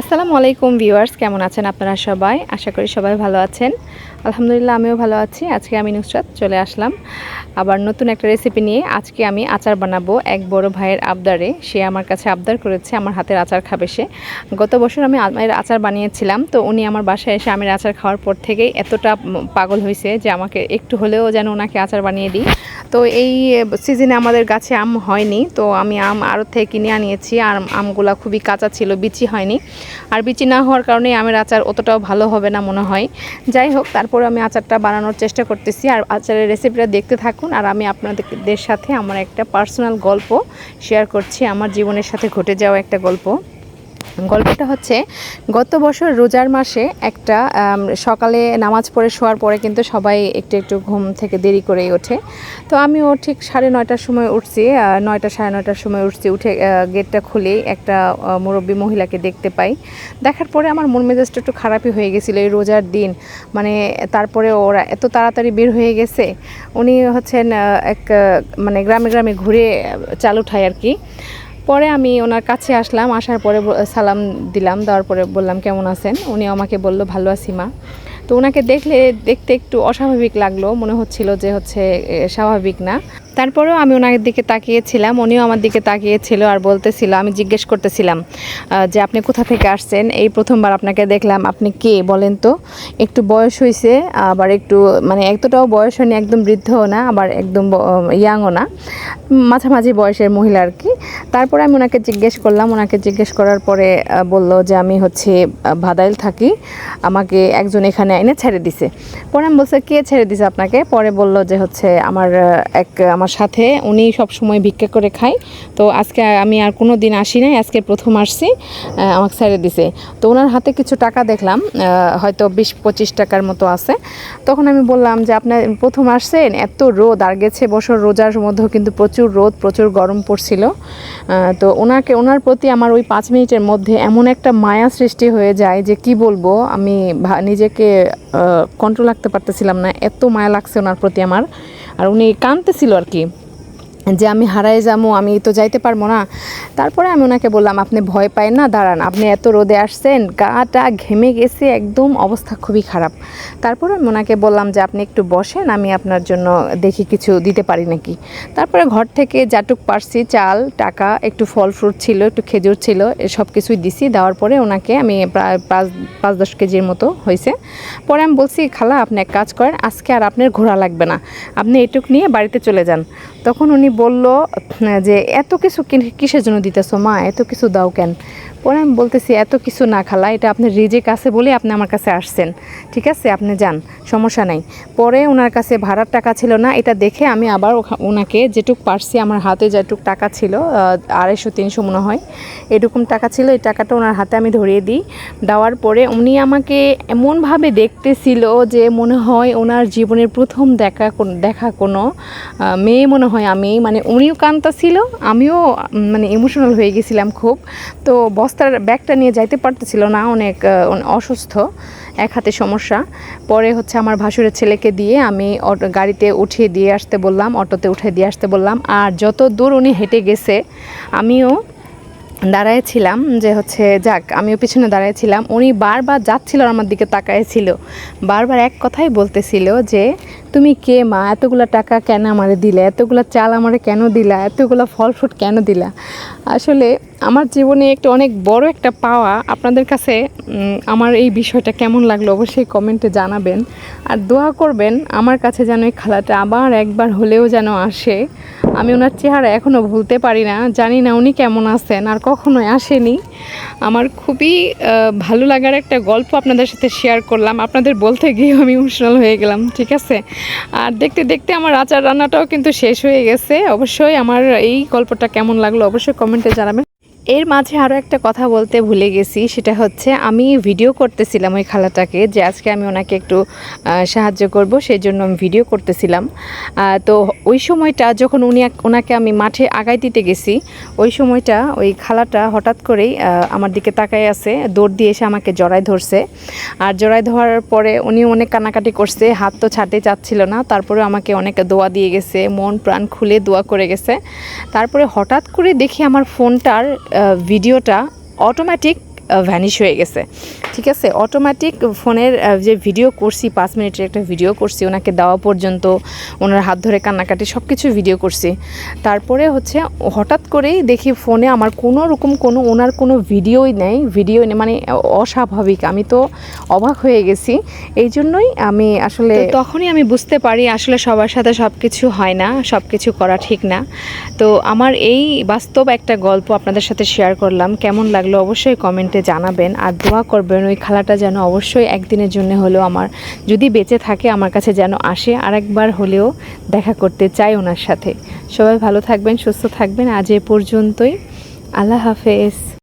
আসসালামু আলাইকুম ভিউয়ার্স, কেমন আছেন আপনারা সবাই? আশা করি সবাই ভালো আছেন। আলহামদুলিল্লাহ, আমিও ভালো আছি। আজকে আমি নুসরাত চলে আসলাম আবার নতুন একটা রেসিপি নিয়ে। আজকে আমি আচার বানাবো এক বড় ভাইয়ের আবদারে। সে আমার কাছে আবদার করেছে, আমার হাতের আচার খাবে সে। গত বছর আমি আমের আচার বানিয়েছিলাম, তো উনি আমার বাসায় এসে আমের আচার খাওয়ার পর থেকেই এতটা পাগল হয়েছে যে আমাকে একটু হলেও যেন ওনাকে আচার বানিয়ে দিই। তো এই সিজনে আমাদের গাছে আম হয়নি, তো আমি আম আরও থেকে কিনে আনিয়েছি। আর আমগুলা খুবই কাঁচা ছিল, বিচি হয়নি। আর বিচি না হওয়ার কারণে আমের আচার অতটাও ভালো হবে না মনে হয়। যাই হোক, তারপরে আমি আচারটা বানানোর চেষ্টা করতেছি। আর আচারের রেসিপিটা দেখতে থাকুন আর আমি আপনাদের সাথে আমার একটা পার্সোনাল গল্প শেয়ার করছি। আমার জীবনের সাথে ঘটে যাওয়া একটা গল্প। গল্পটা হচ্ছে, গত বছর রোজার মাসে একটা সকালে নামাজ পড়ে শোয়ার পরে কিন্তু সবাই একটু একটু ঘুম থেকে দেরি করেই ওঠে। তো আমিও ঠিক সাড়ে নয়টার সময় উঠছি নয়টা সাড়ে নয়টার সময় উঠছি, উঠে গেটটা খুলে, একটা মুরব্বী মহিলাকে দেখতে পাই। দেখার পরে আমার মন মেজাজটা একটু খারাপই হয়ে গেছিল এই রোজার দিন। মানে তারপরে ওরা এত তাড়াতাড়ি বের হয়ে গেছে, উনি হচ্ছেন এক মানে গ্রামে গ্রামে ঘুরে চাল উঠায় আর কি। পরে আমি ওনার কাছে আসলাম, আসার পরে সালাম দিলাম, দেওয়ার পরে বললাম, কেমন আছেন? উনি আমাকে বলল, ভালো আছি, মা। তো ওনাকে দেখলে দেখতে একটু অস্বাভাবিক লাগল, মনে হচ্ছিল যে হচ্ছে স্বাভাবিক না। তারপরেও আমি ওনার দিকে তাকিয়েছিলাম, উনিও আমার দিকে তাকিয়েছিল আর বলতেছিল, আমি জিজ্ঞেস করতেছিলাম যে আপনি কোথা থেকে আসছেন? এই প্রথমবার আপনাকে দেখলাম, আপনি কে বলেন তো? একটু বয়স হয়েছে আবার একটু মানে এতটাও বয়স হয়নি, একদম বৃদ্ধও না, আবার একদম ইয়াংও না, মাঝামাঝি বয়সের মহিলা আর কি। তারপরে আমি ওনাকে জিজ্ঞেস করলাম, ওনাকে জিজ্ঞেস করার পরে বলল যে আমি হচ্ছে ভাদাইল থাকি, আমাকে একজন এখানে এনে ছেড়ে দিছে। পরে আমি বলছে, কে ছেড়ে দিছে আপনাকে? পরে বলল যে হচ্ছে, আমার এক, আমার সাথে, উনি সব সময় ভিক্ষা করে খায়। তো আজকে আমি আর কোনো দিন আসি নাই, আজকে প্রথম আসছি আমাকে ছেড়ে দিছে। তো ওনার হাতে কিছু টাকা দেখলাম হয়তো বিশ, পঁচিশ টাকার মতো আছে। তখন আমি বললাম যে আপনার প্রথম আসছেন, এত রোদ, আর গেছে বছর রোজার মধ্যেও কিন্তু প্রচুর রোদ, প্রচুর গরম পড়ছিল। তো ওনাকে, ওনার প্রতি আমার ওই পাঁচ মিনিটের মধ্যে এমন একটা মায়া সৃষ্টি হয়ে যায় যে, কি বলব? আমি নিজেকে কন্ট্রোল রাখতে পারতেছিলাম না। এত মায়া লাগছে ওনার প্রতি আমার। আর উনি কাঁদতেছিল আর কি। যে আমি হারায় যাব, আমি তো যাইতে পারব না। তারপরে আমি ওনাকে বললাম, আপনি ভয় পায় না, দাঁড়ান। আপনি এত রোদে আসছেন, গাটা ঘেমে গেছে, একদম অবস্থা খুবই খারাপ। তারপরে আমি ওনাকে বললাম যে, আপনি একটু বসেন, আমি আপনার জন্য দেখি কিছু দিতে পারি নাকি। তারপরে ঘর থেকে যাটুক পারছি, চাল, টাকা, একটু ফল ফ্রুট ছিল, একটু খেজুর ছিল সব কিছুই দিছি। দেওয়ার পরে ওনাকে আমি প্রায় পাঁচ পাঁচ, দশ কেজির মতো হয়েছে পরে আমি বলছি, খালা, আপনি এক কাজ করেন, আজকে আর আপনার ঘোরা লাগবে না। আপনি এটুক নিয়ে বাড়িতে চলে যান। তখন উনি বলল যে এত কিছু কিসের জন্য দিতেছো মা? এত কিছু দাও কেন? পরে আমি বলতেছি, এত কিছু না খালা, এটা আপনার রিজেক আছে বলে আপনি আমার কাছে আসছেন। ঠিক আছে, আপনি যান, সমস্যা নাই। পরে ওনার কাছে ভাড়ার টাকা ছিল না, এটা দেখে আমি আবার ওনাকে যেটুক পারছি, আমার হাতে যেটুক টাকা ছিল আড়াইশো, তিনশো মনে হয়, এরকম টাকা ছিল, এই টাকাটা ওনার হাতে আমি ধরিয়ে দিই। দেওয়ার পরে উনি আমাকে এমনভাবে দেখতেছিল যে মনে হয় ওনার জীবনের প্রথম দেখা দেখা কোনো মেয়ে মনে হয় আমি মানে উনিও কান্তা ছিল, আমিও মানে ইমোশনাল হয়ে গেছিলাম খুব। তো বস্তার ব্যাগটা নিয়ে যাইতে পারতেছিল না, অনেক অসুস্থ, এক হাতে সমস্যা। পরে হচ্ছে আমার ভাসুরের ছেলেকে দিয়ে আমি গাড়িতে উঠিয়ে দিয়ে আসতে বললাম, অটোতে উঠে দিয়ে আসতে বললাম। আর যত দূর উনি হেঁটে গেছে, আমিও দাঁড়ায় ছিলাম যে হচ্ছে, যাক, আমিও পিছনে দাঁড়ায় ছিলাম। উনি বারবার যাচ্ছিল আমার দিকে তাকায় ছিল। বারবার এক কথাই বলতেছিল যে, তুমি কে মা? এতগুলো টাকা কেন আমারে দিলে? এতগুলো চাল আমারে কেন দিলা? এতগুলো ফল ফ্রুট কেন দিলা? আসলে আমার জীবনে একটা অনেক বড় একটা পাওয়া আপনাদের কাছে আমার এই বিষয়টা কেমন লাগল অবশ্যই কমেন্টে জানাবেন। আর দোয়া করবেন আমার কাছে যেন এই খালাটা আবার একবার হলেও যেন আসে। আমি ওনার চেহারা এখনও ভুলতে পারি না। জানি না উনি কেমন আছেন আর কখনোই আসেনি। আমার খুবই ভালো লাগার একটা গল্প আপনাদের সাথে শেয়ার করলাম। আপনাদের বলতে গিয়ে আমি ইমোশনাল হয়ে গেলাম, ঠিক আছে? আর দেখতে দেখতে আমার আচার রান্নাটাও কিন্তু শেষ হয়ে গেছে। অবশ্যই আমার এই গল্পটা কেমন লাগল অবশ্যই কমেন্টে জানাবেন। এর মাঝে আরও একটা কথা বলতে ভুলে গেছি, সেটা হচ্ছে আমি ভিডিও করতেছিলাম ওই খালাটাকে যে আজকে আমি ওনাকে একটু সাহায্য করব সেই জন্য আমি ভিডিও করতেছিলাম। তো ওই সময়টা যখন উনি ওনাকে আমি মাঠে আগায় দিতে গেছি, ওই সময়টা ওই খালাটা হঠাৎ করেই আমার দিকে তাকায় আছে, দৌড় দিয়ে এসে আমাকে জড়ায় ধরছে। আর জড়ায় ধরার পরে উনি অনেক কান্নাকাটি করছে, হাত তো ছাড়তে চাচ্ছিল না তারপরে আমাকে অনেক দোয়া দিয়ে গেছে, মন প্রাণ খুলে দোয়া করে গেছে। তারপরে হঠাৎ করে দেখি আমার ফোনটার ভিডিওটা অটোমেটিক ভ্যানিশ হয়ে গেছে। ঠিক আছে? অটোমেটিক ফোনের যে ভিডিও করছি, পাঁচ মিনিটের একটা ভিডিও করছি, ওনাকে দেওয়া পর্যন্ত, ওনার হাত ধরে কান্নাকাটি সব কিছু ভিডিও করছি। তারপরে হচ্ছে হঠাৎ করেই দেখি ফোনে আমার কোনো রকম কোনো, ওনার কোনো ভিডিওই নেই ভিডিও নেই মানে অস্বাভাবিক। আমি তো অবাক হয়ে গেছি। এই জন্যই আমি আসলে তখনই আমি বুঝতে পারি আসলে সবার সাথে সব কিছু হয় না সব কিছু করা ঠিক না। তো আমার এই বাস্তব একটা গল্প আপনাদের সাথে শেয়ার করলাম। কেমন লাগল অবশ্যই কমেন্টে জানাবেন আর দোয়া করবেন ওই খালাটা যেন অবশ্যই একদিনের জন্য হলেও আমার যদি বেঁচে থাকে আমার কাছে যেন আসে, আরেকবার হলেও দেখা করতে চাই ওনার সাথে। সবাই ভালো থাকবেন, সুস্থ থাকবেন। আজ এ পর্যন্তই। আল্লাহ হাফেজ।